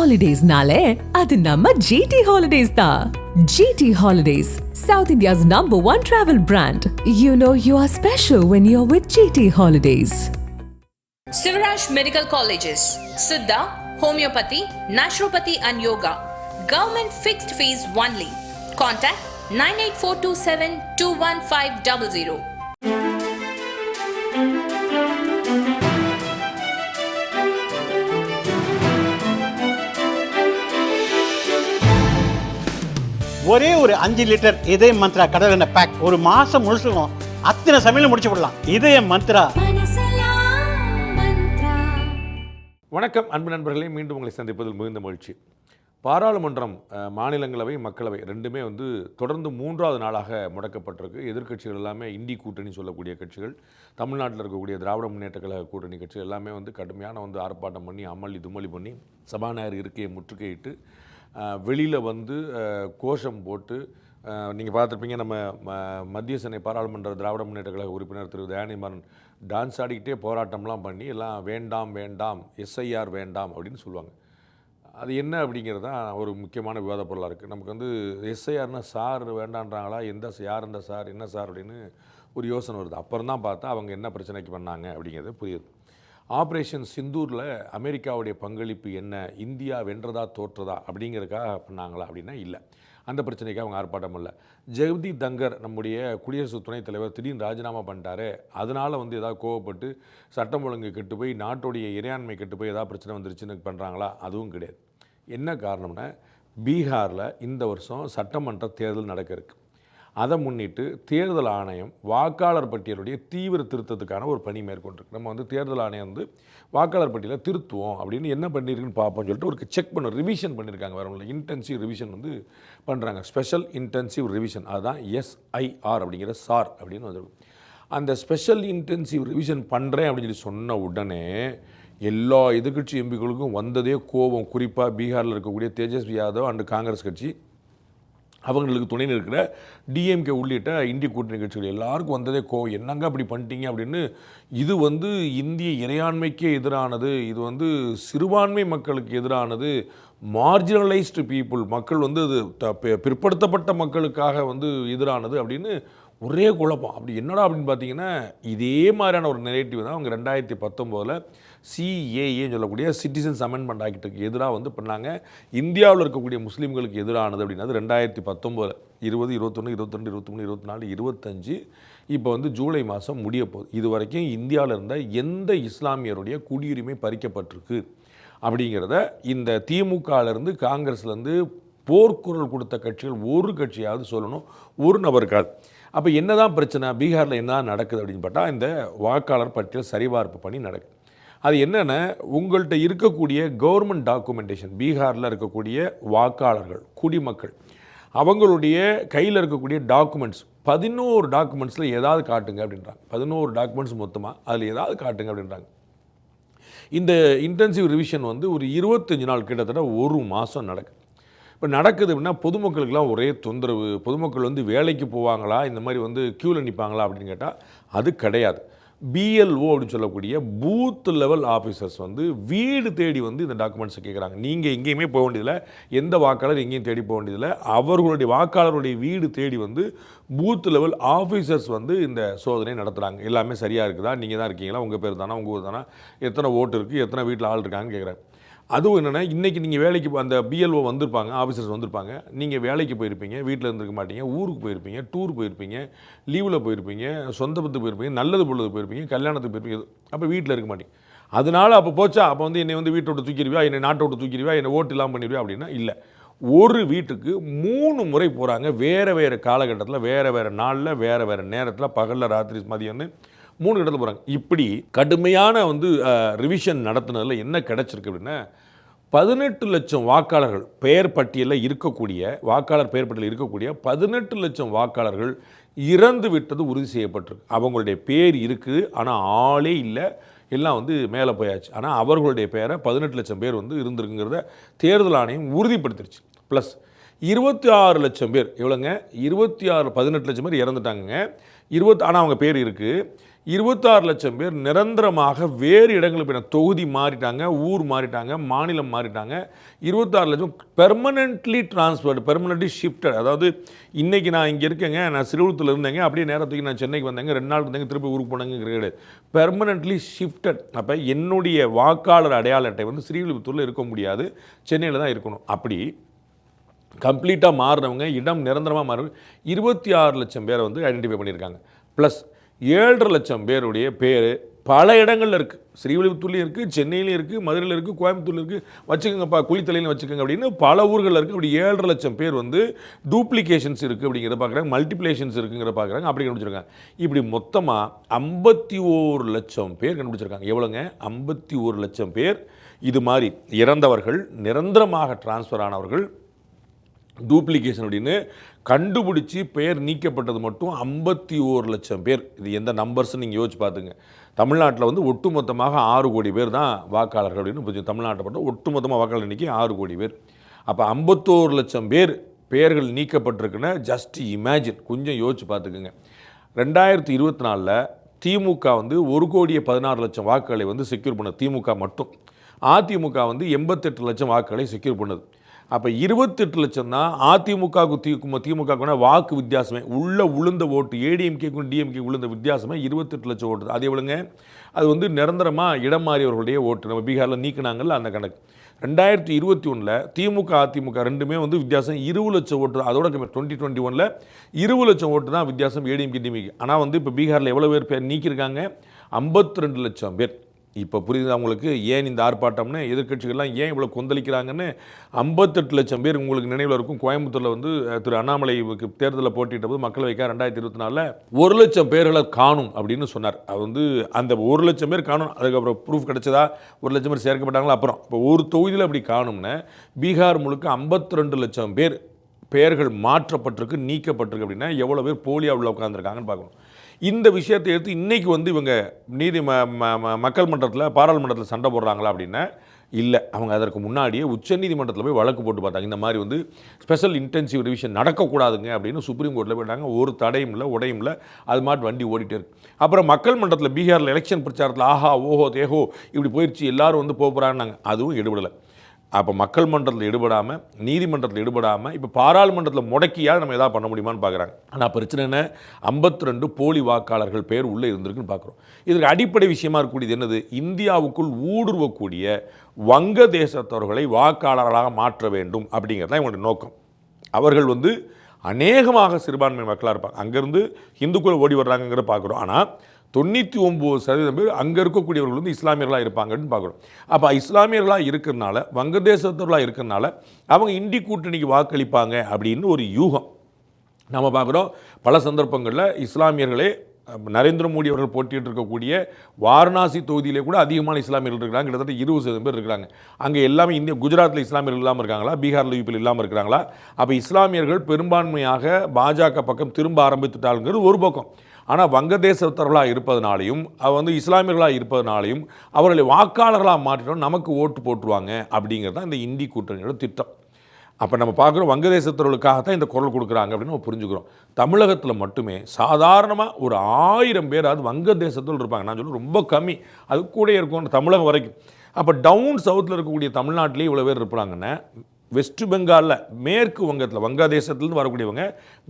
ஹாலிடேஸ்னாலே அது நம்ம ஜிடி ஹாலிடேஸ் தான் GT holidays South India's number one travel brand you know you are special when you are with GT holidays Sivaraj Medical Colleges, Siddha, Homeopathy, Naturopathy and Yoga. Government fixed fees only. Contact 98427 21500. ஒரே ஒரு அஞ்சு litre இதய மந்த்ரா கடல் எண்ணெய் back ஒரு மாசம் முழுசுக்கும் அத்தனை சமையலும் முடிச்சு விடலாம் இதய மந்த்ரா. வணக்கம் அன்பு நண்பர்களே. மீண்டும் உங்களை சந்திப்பதில் மிகுந்த மகிழ்ச்சி. பாராளுமன்றம் மாநிலங்களவை மக்களவை ரெண்டுமே வந்து தொடர்ந்து மூன்றாவது நாளாக முடக்கப்பட்டிருக்கு. எதிர்க்கட்சிகள் எல்லாமே இந்தி கூட்டணி சொல்லக்கூடிய கட்சிகள் தமிழ்நாட்டில் இருக்கக்கூடிய திராவிட முன்னேற்ற கழக கூட்டணி கட்சிகள் எல்லாமே வந்து கடுமையான வந்து ஆர்ப்பாட்டம் பண்ணி அமளி தும்மலி பண்ணி சபாநாயகர் இருக்கையை முற்றுகையிட்டு வெளியில் வந்து கோஷம் போட்டு நீங்கள் பார்த்துருப்பீங்க நம்ம ம- மத்திய சென்னை பாராளுமன்ற திராவிட முன்னேற்ற கழக உறுப்பினர் திரு தயாநிமாறன் டான்ஸ் ஆடிக்கிட்டே போராட்டம்லாம் பண்ணி எல்லாம் வேண்டாம் வேண்டாம் எஸ்ஐஆர் வேண்டாம் அப்படின்னு சொல்லுவாங்க. அது என்ன அப்படிங்கிறது தான் ஒரு முக்கியமான விவாத பொருளாக இருக்குது நமக்கு வந்து எஸ்ஐஆர்னா சார் வேண்டான்றாங்களா? எந்த யார் இந்த சார்? என்ன சார்? அப்படின்னு ஒரு யோசனை வருது. அப்புறம் தான் பார்த்தா அவங்க என்ன பிரச்சனைக்கு பண்ணாங்க அப்படிங்கிறது புரியுது. ஆப்ரேஷன் சிந்தூரில் அமெரிக்காவுடைய பங்களிப்பு என்ன? இந்தியா வென்றதா தோற்றதா? அப்படிங்கிறதுக்காக பண்ணாங்களா அப்படின்னா இல்லை. அந்த பிரச்சனைக்கு அவங்க ஆர்ப்பாட்டம் இல்லை ஜெகதீப் தங்கர் நம்முடைய குடியரசு துணைத் தலைவர் திடீர்னு ராஜினாமா பண்ணிட்டாரு. அதனால் வந்து ஏதாவது கோவப்பட்டு சட்டம் ஒழுங்கு கெட்டு போய் நாட்டுடைய இறையாண்மை கெட்டு போய் ஏதாவது பிரச்சனை வந்துருச்சுன்னு பண்ணுறாங்களா அதுவும் கிடையாது. என்ன காரணம்னா பீகாரில் இந்த வருஷம் சட்டமன்ற தேர்தல் நடக்க இருக்குது அதை முன்னிட்டு தேர்தல் ஆணையம் வாக்காளர் பட்டியலுடைய தீவிர திருத்தத்துக்கான ஒரு பணி மேற்கொண்டிருக்கு. நம்ம வந்து தேர்தல் ஆணையம் வந்து வாக்காளர் பட்டியலை திருத்துவோம் அப்படின்னு என்ன பண்ணியிருக்குன்னு பார்ப்போம்னு சொல்லிட்டு ஒரு செக் பண்ண ரிவிஷன் பண்ணியிருக்காங்க வேறு உள்ள இன்டென்சிவ் ரிவிஷன் வந்து பண்ணுறாங்க ஸ்பெஷல் இன்டென்சிவ் ரிவிஷன் அதுதான் எஸ்ஐஆர் அப்படிங்கிற சார் அப்படின்னு வந்துருக்கும் அந்த ஸ்பெஷல் இன்டென்சிவ் ரிவிஷன் பண்ணுறேன் அப்படின்னு சொல்லி சொன்ன உடனே எல்லா எதிர்க்கட்சி எம்பிக்களுக்கும் வந்ததே கோபம். குறிப்பாக பீகாரில் இருக்கக்கூடிய தேஜஸ்வி யாதவ் அண்டு காங்கிரஸ் கட்சி அவங்களுக்கு துணை இருக்கிற டிஎம்கே உள்ளிட்ட இந்திய கூட்டணி கட்சிகள் எல்லாருக்கும் வந்ததே கோ என்னங்க அப்படி பண்ணிட்டீங்க அப்படின்னு இது வந்து இந்திய இறையாண்மைக்கே எதிரானது இது வந்து சிறுபான்மை மக்களுக்கு எதிரானது மார்ஜினலைஸ்டு பீப்புள் மக்கள் வந்து அது த- பிற்படுத்தப்பட்ட மக்களுக்காக வந்து எதிரானது அப்படின்னு ஒரே குழப்பம். அப்படி என்னடா அப்படின்னு பார்த்தீங்கன்னா இதே மாதிரியான ஒரு நெரேட்டிவ் தான் அவங்க ரெண்டாயிரத்தி பத்தொம்போதில் சிஏஏன்னு சொல்லக்கூடிய சிட்டிசன்ஸ் அமெண்ட்மெண்ட் ஆக்டுக்கு எதிராக வந்து பண்ணாங்க. இந்தியாவில் இருக்கக்கூடிய முஸ்லீம்களுக்கு எதிரானது அப்படின்னா ரெண்டாயிரத்தி பத்தொம்போது இருபது இருபத்தொன்று இருபத்தொன்று இருபத்தி இருபத்தி நாலு இருபத்தஞ்சு. இப்போ வந்து ஜூலை மாதம் முடிய போகுது. இது வரைக்கும் இந்தியாவில் இருந்த எந்த இஸ்லாமியருடைய குடியுரிமை பறிக்கப்பட்டிருக்கு அப்படிங்கிறத இந்த திமுகலேருந்து காங்கிரஸ்லேருந்து போர்க்குரல் கொடுத்த கட்சிகள் ஒரு கட்சியாவது சொல்லணும். ஒரு நபருக்காது அப்போ என்னதான் பிரச்சனை? பீகாரில் என்ன நடக்குது அப்படின்னு பார்த்தா இந்த வாக்காளர் பட்டியல் சரிபார்ப்பு பணி நடக்குது. அது என்னென்ன உங்கள்கிட்ட இருக்கக்கூடிய கவர்மெண்ட் டாக்குமெண்டேஷன் பீகாரில் இருக்கக்கூடிய வாக்காளர்கள் குடிமக்கள் அவங்களுடைய கையில் இருக்கக்கூடிய டாக்குமெண்ட்ஸ் பதினோரு டாக்குமெண்ட்ஸில் ஏதாவது காட்டுங்க அப்படின்றாங்க. பதினோரு டாக்குமெண்ட்ஸ் மொத்தமாக அதில் ஏதாவது காட்டுங்க அப்படின்றாங்க. இந்த இன்டென்சிவ் ரிவிஷன் வந்து ஒரு இருபத்தஞ்சு நாள் கிட்டத்தட்ட ஒரு மாதம் நடக்குது. இப்போ நடக்குது அப்படின்னா பொதுமக்களுக்கெல்லாம் ஒரே தொந்தரவு பொதுமக்கள் வந்து வேலைக்கு போவாங்களா இந்த மாதிரி வந்து க்யூவில் நிற்பாங்களா அப்படின்னு கேட்டால் அது கிடையாது. பிஎல்ஓ அப்படின்னு சொல்லக்கூடிய பூத் லெவல் ஆஃபீஸர்ஸ் வந்து வீடு தேடி வந்து இந்த டாக்குமெண்ட்ஸை கேட்குறாங்க நீங்கள் எங்கேயுமே போக வேண்டியதில்லை. எந்த வாக்காளர் எங்கேயும் தேடி போக வேண்டியதில்லை. அவர்களுடைய வாக்காளருடைய வீடு தேடி வந்து பூத் லெவல் ஆஃபீஸர்ஸ் வந்து இந்த சோதனை நடத்துகிறாங்க எல்லாமே சரியாக இருக்குதா? நீங்கள் தான் இருக்கீங்களா? உங்கள் பேர் தானா? உங்கள் ஊர் தானா? எத்தனை ஓட்டு இருக்குது எத்தனை வீட்டில் ஆள் இருக்காங்கன்னு கேட்குறாங்க அதுவும் என்னென்னா இன்றைக்கி நீங்கள் வேலைக்கு அந்த பிஎல்ஓ வந்திருப்பாங்க ஆஃபீஸர்ஸ் வந்திருப்பாங்க. நீங்கள் வேலைக்கு போயிருப்பீங்க வீட்டில் இருந்திருக்க மாட்டீங்க ஊருக்கு போயிருப்பீங்க டூர் போயிருப்பீங்க லீவில் போயிருப்பீங்க சொந்த பத்து போயிருப்பீங்க நல்லது பொழுது போயிருப்பீங்க கல்யாணத்துக்கு போயிருப்பீங்க அப்போ வீட்டில் இருக்க மாட்டீங்க. அதனால அப்போ போச்சா? அப்போ வந்து என்னை வந்து வீட்டை விட்டு தூக்கிடுவியா? என்னை நாட்டை விட்டு தூக்கிடுவியா? என்னை ஓட்டு இல்லாமல் பண்ணிடுவியா? அப்படின்னா இல்லை. ஒரு வீட்டுக்கு மூணு முறை போகிறாங்க வேறு வேறு காலகட்டத்தில் வேறு வேறு நாளில் வேறு வேறு நேரத்தில் பகலில் ராத்திரி மதியம்னு மூணு இடத்துல போகிறாங்க இப்படி கடுமையான வந்து ரிவிஷன் நடத்துனதில் என்ன கிடச்சிருக்கு அப்படின்னா பதினெட்டு லட்சம் வாக்காளர்கள் பெயர் பட்டியலில் இருக்கக்கூடிய வாக்காளர் பெயர் பட்டியலில் இருக்கக்கூடிய பதினெட்டு லட்சம் வாக்காளர்கள் இறந்து விட்டது உறுதி செய்யப்பட்டிருக்கு. அவங்களுடைய பேர் இருக்குது ஆனால் ஆளே இல்லை. எல்லாம் வந்து மேலே போயாச்சு. ஆனால் அவர்களுடைய பேரை பதினெட்டு லட்சம் பேர் வந்து இருந்திருக்குங்கிறத தேர்தல் ஆணையம் உறுதிப்படுத்திருச்சு. ப்ளஸ் இருபத்தி ஆறு லட்சம் பேர் எவ்வளோங்க? இருபத்தி ஆறு பதினெட்டு லட்சம் பேர் இறந்துட்டாங்கங்க. இருபத்தி ஆனால் அவங்க பேர் இருக்குது இருபத்தாறு லட்சம் பேர் நிரந்தரமாக வேறு இடங்களுக்கு போயிட்டாங்க. தொகுதி மாறிட்டாங்க ஊர் மாறிட்டாங்க மாநிலம் மாறிட்டாங்க. இருபத்தாறு லட்சம் பெர்மனெண்ட்லி டிரான்ஸ்ஃபர்டு பெர்மனெண்ட்லி ஷிஃப்டட் அதாவது இன்றைக்கி நான் இங்கே இருக்கேங்க நான் சிறுவத்தில் இருந்தேங்க அப்படியே நேரத்துக்கு நான் சென்னைக்கு வந்தேங்க ரெண்டு நாள் இருந்தேங்க திருப்பி ஊருக்கு போனாங்க கிடையாது பெர்மனெண்ட்லி ஷிஃப்டட் அப்போ என்னுடைய வாக்காளர் அடையாள அட்டை வந்து ஸ்ரீவில்லிபுத்தூரில் இருக்க முடியாது. சென்னையில் தான் இருக்கணும். அப்படி கம்ப்ளீட்டாக மாறினவங்க இடம் நிரந்தரமாக மாறி இருபத்தி ஆறு லட்சம் பேரை வந்து ஐடென்டிஃபை பண்ணியிருக்காங்க. ப்ளஸ் ஏழரை லட்சம் பேருடைய பேர் பல இடங்களில் இருக்குது ஸ்ரீவில்லிபுத்தூர்லேயும் இருக்குது சென்னையிலையும் இருக்குது மதுரையில் இருக்குது கோயம்புத்தூர்ல இருக்குது வச்சுக்கோங்கப்பா குளித்தலையிலும் வச்சுக்கோங்க அப்படின்னு பல ஊர்களில் இருக்குது அப்படி ஏழரை லட்சம் பேர் வந்து டூப்ளிகேஷன்ஸ் இருக்குது அப்படிங்கிறத பார்க்குறாங்க மல்டிப்ளேஷன்ஸ் இருக்குங்கிறத பார்க்குறாங்க அப்படி கண்டுபிடிச்சிருக்காங்க. இப்படி மொத்தமாக ஐம்பத்தி ஓரு லட்சம் பேர் கண்டுபிடிச்சிருக்காங்க. எவ்வளோங்க? ஐம்பத்தி ஒரு லட்சம் பேர். இது மாதிரி இறந்தவர்கள் நிரந்தரமாக டிரான்ஸ்ஃபர் ஆனவர்கள் டூப்ளிகேஷன் அப்படின்னு கண்டுபிடிச்சி பெயர் நீக்கப்பட்டது மட்டும் ஐம்பத்தி ஓரு லட்சம் பேர். இது எந்த நம்பர்ஸ்னு நீங்கள் யோசிச்சு பார்த்துங்க தமிழ்நாட்டில் வந்து ஒட்டுமொத்தமாக ஆறு கோடி பேர் தான் வாக்காளர்கள் அப்படின்னு புரிஞ்சு தமிழ்நாட்டை மட்டும் ஒட்டுமொத்தமாக வாக்காளர் எண்ணிக்கை ஆறு கோடி பேர். அப்போ ஐம்பத்தோரு லட்சம் பேர் பெயர்கள் நீக்கப்பட்டிருக்குன்னு ஜஸ்ட் இமேஜின் கொஞ்சம் யோசிச்சு பார்த்துக்குங்க ரெண்டாயிரத்தி இருபத்தி நாலில் திமுக வந்து ஒரு கோடியே பதினாறு லட்சம் வாக்குகளை வந்து செக்யூர் பண்ணது. திமுக மட்டும். அதிமுக வந்து எண்பத்தெட்டு லட்சம் வாக்குகளை செக்யூர் பண்ணுது. அப்போ இருபத்தெட்டு லட்சம் தான் அதிமுகவுக்கு திமுக திமுகவுக்குனா வாக்கு வித்தியாசமே. உள்ளே உளுந்த ஓட்டு ஏடிஎம்கேக்கும் டிஎம்கே உளுந்த வித்தியாசமே இருபத்தெட்டு லட்சம் ஓட்டு அது எவ்வளோங்க அது வந்து நிரந்தரமாக இடம் மாறியவர்களுடைய ஓட்டு. நம்ம பீகாரில் நீக்கினாங்கல்ல அந்த கணக்கு. ரெண்டாயிரத்தி இருபத்தி ஒன்றில் திமுக அதிமுக ரெண்டுமே வந்து வித்தியாசம் இருபது லட்சம் ஓட்டு. அதோட கம்மி டுவெண்ட்டி டுவெண்ட்டி ஒனில் இருபது லட்சம் ஓட்டு தான் வித்தியாசம் ஏடிஎம்கே டிஎம்கே. ஆனால் வந்து இப்போ பீகாரில் எவ்வளோ பேர் பேர் நீக்கியிருக்காங்க? ஐம்பத்தி ரெண்டு லட்சம் பேர். இப்போ புரியுது அவங்களுக்கு ஏன் இந்த ஆர்ப்பாட்டம்னு? எதிர்க்கட்சிகள்லாம் ஏன் இவ்வளோ கொந்தளிக்கிறாங்கன்னு? ஐம்பத்தெட்டு லட்சம் பேர் உங்களுக்கு நினைவில் இருக்கும். கோயம்புத்தூரில் வந்து திரு அண்ணாமலைக்கு தேர்தலில் போட்டிட்ட போது மக்களவைக்கா ரெண்டாயிரத்தி இருபத்தி நாலில் ஒரு லட்சம் பேர்களை காணும் அப்படின்னு சொன்னார். அது வந்து அந்த ஒரு லட்சம் பேர் காணும். அதுக்கப்புறம் ப்ரூஃப் கிடைச்சதா? ஒரு லட்சம் பேர் சேர்க்கப்பட்டாங்களா? அப்புறம். இப்போ ஒரு தொகுதியில் அப்படி காணும்னு பீகார் முழுக்க ஐம்பத்தி ரெண்டு லட்சம் பேர் பெயர்கள் மாற்றப்பட்டிருக்கு நீக்கப்பட்டிருக்கு அப்படின்னா எவ்வளோ பேர் போலியாக உள்ள உட்காந்துருக்காங்கன்னு பார்க்கணும். இந்த விஷயத்தை எடுத்து இன்றைக்கி வந்து இவங்க நீதி ம ம- மக்கள் மன்றத்தில் பாராளுமன்றத்தில் சண்டை போடுறாங்களா அப்படின்னா இல்லை. அவங்க அதற்கு முன்னாடியே உச்சநீதிமன்றத்தில் போய் வழக்கு போட்டு பார்த்தாங்க. இந்த மாதிரி வந்து ஸ்பெஷல் இன்டென்சிவ் ரிவிஷன் நடக்கக்கூடாதுங்க அப்படின்னு சுப்ரீம் கோர்ட்டில் போயிட்டாங்க ஒரு தடையும் இல்லை உடையும் இல்லை. அது மாட்டு வண்டி ஓடிட்டே இருக்கு. அப்புறம் மக்கள் மன்றத்தில் பீகாரில் எலெக்ஷன் பிரச்சாரத்தில் ஆஹா ஓஹோ தேஹோ இப்படி போயிடுச்சு எல்லோரும் வந்து போக போகிறாங்கன்னாங்க அதுவும் எடுபடலை. அப்போ மக்கள் மன்றத்தில் ஈடுபடாமல் நீதிமன்றத்தில் ஈடுபடாமல் இப்போ பாராளுமன்றத்தில் முடக்கியாவது நம்ம எதாவது பண்ண முடியுமான்னு பார்க்குறாங்க ஆனால் பிரச்சனை என்ன? ஐம்பத்தி ரெண்டு போலி வாக்காளர்கள் பேர் உள்ளே இருந்திருக்குன்னு பார்க்குறோம் இதற்கு அடிப்படை விஷயமா இருக்கக்கூடியது என்னது? இந்தியாவுக்குள் ஊடுருவக்கூடிய வங்கதேசத்தவர்களை வாக்காளர்களாக மாற்ற வேண்டும் அப்படிங்கிறது தான் இவங்களுடைய நோக்கம். அவர்கள் வந்து அநேகமாக சிறுபான்மை மக்களாக இருப்பாங்க. அங்கேருந்து இந்துக்கள் ஓடி வர்றாங்கங்கிற பார்க்குறோம் ஆனால் தொண்ணூற்றி ஒம்பது சதவீதம் பேர் அங்கே இருக்கக்கூடியவர்கள் வந்து இஸ்லாமியர்களாக இருப்பாங்கன்னு பார்க்குறோம் அப்போ இஸ்லாமியர்களாக இருக்கிறனால வங்கதேசத்தவர்களாக இருக்கிறனால அவங்க இந்தி கூட்டணிக்கு வாக்களிப்பாங்க அப்படின்னு ஒரு யூகம். நம்ம பார்க்குறோம் பல சந்தர்ப்பங்களில் இஸ்லாமியர்களே நரேந்திர மோடி அவர்கள் போட்டியிட்டு இருக்கக்கூடிய வாரணாசி தொகுதியிலே கூட அதிகமான இஸ்லாமியர்கள் இருக்கிறாங்க. கிட்டத்தட்ட இருபது சதவீதம் பேர் இருக்கிறாங்க. அங்கே எல்லாமே இந்திய குஜராத்தில் இஸ்லாமியர்கள் இல்லாமல் இருக்காங்களா? பீகாரில் யூபியில் இல்லாமல் இருக்கிறாங்களா? அப்போ இஸ்லாமியர்கள் பெரும்பான்மையாக பாஜக பக்கம் திரும்ப ஆரம்பித்துட்டாங்கிறது ஒரு பக்கம். ஆனால் வங்கதேசத்தர்களாக இருப்பதனாலையும் அவர் வந்து இஸ்லாமியர்களாக இருப்பதனாலையும் அவர்களை வாக்காளர்களாக மாற்றிட்டோம் நமக்கு ஓட்டு போட்டுருவாங்க அப்படிங்கிறது தான் இந்த இந்தி கூட்டணியோட திட்டம். அப்போ நம்ம பார்க்குறோம் வங்கதேசத்தர்களுக்காக தான் இந்த குரல் கொடுக்குறாங்க அப்படின்னு நம்ம புரிஞ்சுக்கிறோம். தமிழகத்தில் மட்டுமே சாதாரணமாக ஒரு ஆயிரம் பேராவது வங்கதேசத்தில் இருப்பாங்க. நான் சொல்ல ரொம்ப கம்மி. அது கூட இருக்கும் தமிழகம் வரைக்கும். அப்போ டவுன் சவுத்தில் இருக்கக்கூடிய தமிழ்நாட்டிலே இவ்வளோ பேர் இருப்பாங்கன்னா வெஸ்ட் பெங்காலில் மேற்கு வங்கத்தில் வங்காதேசத்துலேருந்து வரக்கூடியவங்க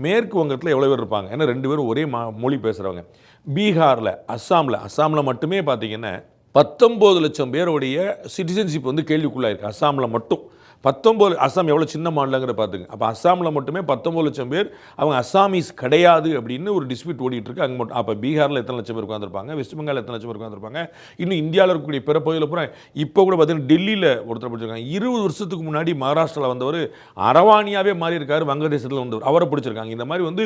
மேற்கு வங்கத்தில் எவ்வளோ பேர் இருப்பாங்க? ஏன்னா ரெண்டு பேரும் ஒரே மா மொழி பேசுகிறவங்க பீகாரில் அஸ்ஸாமில் அஸ்ஸாமில் மட்டுமே பார்த்தீங்கன்னா பத்தொம்போது லட்சம் பேருடைய சிட்டிசன்ஷிப் வந்து கேள்விக்குள்ளாயிருக்கு. அஸ்ஸாமில் மட்டும். பத்தொம்போது அஸ்ஸாம் எவ்வளோ சின்ன மாநிலங்கிற பார்த்துங்க. அப்போ அஸ்ஸாமில் மட்டுமே பத்தொம்போது லட்சம் பேர் அவங்க அஸ்ஸாமீஸ் கிடையாது அப்படின்னு ஒரு டிஸ்பியூட் ஓடிட்டுருக்கு. அங்கே மட்டும் அப்போ பீகாரில் எத்தனை லட்சம் பேர் உட்காந்துருப்பாங்க வெஸ்ட் பெங்கால் எத்தனை லட்சம் பேர் உட்காந்துருப்பாங்க இன்னும் இந்தியாவில் இருக்கக்கூடிய பிற பகுதியில் பூரா இப்போ கூட பார்த்தீங்கன்னா டெல்லியில் ஒருத்தர் பிடிச்சிருக்காங்க. இருபது வருஷத்துக்கு முன்னாடி மகாராஷ்டிராவில் வந்தவர் அரவாணியாவே மாறியிருக்காரு வங்கதேசத்தில் வந்தவர். அவரை பிடிச்சிருக்காங்க. இந்த மாதிரி வந்து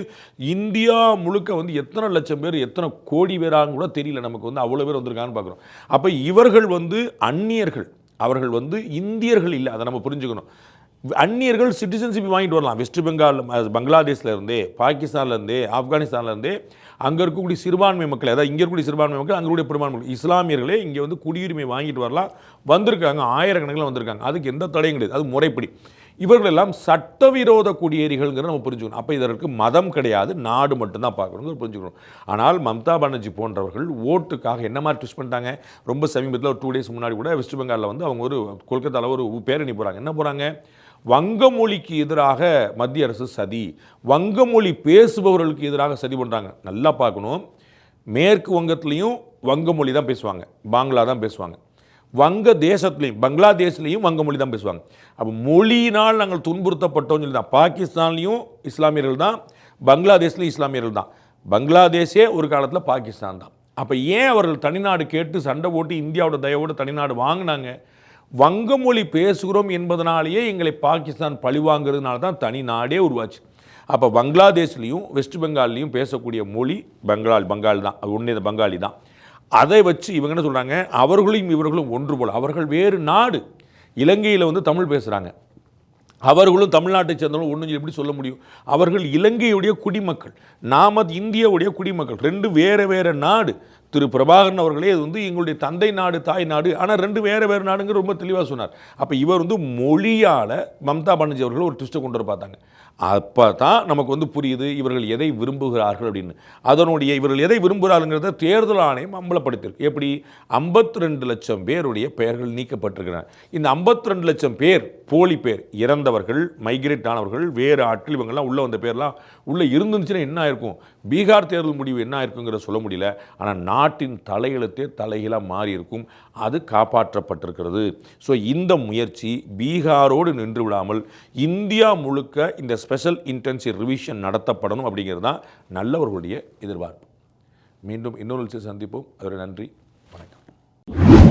இந்தியா முழுக்க வந்து எத்தனை லட்சம் பேர் எத்தனை கோடி பேரான்னு கூட தெரியல. நமக்கு வந்து அவ்வளோ பேர் வந்திருக்காங்கன்னு பார்க்குறோம் அப்போ இவர்கள் வந்து அந்நியர்கள். அவர்கள் வந்து இந்தியர்கள் இல்லை அதை நம்ம புரிஞ்சுக்கணும். அந்நியர்கள் சிட்டிசன்ஷிப் வாங்கிட்டு வரலாம். வெஸ்ட் பெங்கால் அஹ், பாகிஸ்தான்லேருந்தே இருந்தே அங்கே இருக்கக்கூடிய சிறுபான்மை மக்கள் அதாவது இங்கே இருக்கக்கூடிய சிறுபான்மை மக்கள் அங்கே இருக்கக்கூடிய பெரும்பான்மை மக்கள் இஸ்லாமியர்களே இங்கே வந்து குடியுரிமை வாங்கிட்டு வரலாம். வந்திருக்காங்க ஆயிரக்கணக்கில் வந்திருக்காங்க. அதுக்கு எந்த தடையும் கிடையாது. அது முறைப்படி. இவர்களெல்லாம் சட்டவிரோத குடியேறிகள்ங்கிறத நம்ம புரிஞ்சுக்கணும். அப்போ இதற்கு மதம் கிடையாது நாடு மட்டும்தான் பார்க்கணுங்கிறது புரிஞ்சுக்கணும். ஆனால் மம்தா பானர்ஜி போன்றவர்கள் ஓட்டுக்காக என்ன மாதிரி ட்விஸ்ட் பண்ணிட்டாங்க? ரொம்ப சமீபத்தில் ஒரு டூ டேஸ் முன்னாடி கூட வெஸ்ட் பெங்காலில் வந்து அவங்க ஒரு கொல்கத்தாவில் ஒரு பேரணி போகிறாங்க என்ன போகிறாங்க வங்க மொழிக்கு எதிராக மத்திய அரசு சதி. வங்க மொழி பேசுபவர்களுக்கு எதிராக சதி பண்ணுறாங்க நல்லா பார்க்கணும். மேற்கு வங்கத்துலேயும் வங்கமொழி தான் பேசுவாங்க. பாங்களா தான் பேசுவாங்க. வங்க தேசத்துலேயும் பங்களாதேஷ்லேயும் வங்கமொழி தான் பேசுவாங்க. அப்போ மொழியினால் நாங்கள் துன்புறுத்தப்பட்டோம்னு சொல்லி தான் பாகிஸ்தான்லேயும் இஸ்லாமியர்கள் தான் பங்களாதேஷ்லேயும் இஸ்லாமியர்கள் தான். பங்களாதேஷே ஒரு காலத்தில் பாகிஸ்தான் தான். அப்போ ஏன் அவர்கள் தனிநாடு கேட்டு சண்டை போட்டு இந்தியாவோட தயவோடு தனிநாடு வாங்கினாங்க? வங்கமொழி பேசுகிறோம் என்பதனாலேயே எங்களை பாகிஸ்தான் பழிவாங்கிறதுனால தான் தனி நாடே உருவாச்சு. அப்போ பங்களாதேஷ்லேயும் வெஸ்ட் பெங்கால்லையும் பேசக்கூடிய மொழி பெங்கால் பங்கால் தான். அது ஒன்றே பங்காளி தான். அதை வச்சு இவங்க என்ன சொல்கிறாங்க அவர்களையும் இவர்களும் ஒன்று போல். அவர்கள் வேறு நாடு. இலங்கையில் வந்து தமிழ் பேசுகிறாங்க அவர்களும் தமிழ்நாட்டை சேர்ந்தவங்களும் ஒன்று எப்படி சொல்ல முடியும்? அவர்கள் இலங்கையுடைய குடிமக்கள். நாம இந்தியாவுடைய குடிமக்கள். ரெண்டு வேறு வேறு நாடு. திரு பிரபாகரன் அவர்களே இது வந்து எங்களுடைய தந்தை நாடு தாய் நாடு ஆனால் ரெண்டு வேறு வேறு நாடுங்கிற ரொம்ப தெளிவாக சொன்னார். அப்போ இவர் வந்து மொழியால் மம்தா பானர்ஜி அவர்கள் ஒரு ட்விஸ்ட்டை கொண்டு வர பார்த்தாங்க அப்போ தான் நமக்கு வந்து புரியுது இவர்கள் எதை விரும்புகிறார்கள் அப்படின்னு. அதனுடைய இவர்கள் எதை விரும்புகிறாருங்கிறத தேர்தல் ஆணையம் அம்பலப்படுத்தியிருக்கு. எப்படி? 52 ரெண்டு லட்சம் பேருடைய பெயர்கள் நீக்கப்பட்டிருக்கிறார். இந்த 52 ரெண்டு லட்சம் பேர் போலி பேர் இறந்தவர்கள் மைக்ரேட் ஆனவர்கள் வேறு ஆட்கள் இவங்கெல்லாம் உள்ளே வந்த பேர்லாம் உள்ளே இருந்துச்சுன்னா என்ன ஆயிருக்கும்? பீகார் தேர்தல் முடிவு என்ன ஆயிருக்குங்கிற சொல்ல முடியல. ஆனால் நான் நாட்டின் தலையெழுத்தே தலைகீழாக மாறி இருக்கும் அது காப்பாற்றப்பட்டிருக்கிறது. ஸோ இந்த முயற்சி பீகாரோடு நின்று விடாமல் இந்தியா முழுக்க இந்த ஸ்பெஷல் இன்டென்சிவ் ரிவிஷன் நடத்தப்படணும் அப்படிங்கிறது தான் நல்லவர்களுடைய எதிர்பார்ப்பு. மீண்டும் இன்னொரு சந்திப்போம். அதோட நன்றி. வணக்கம்.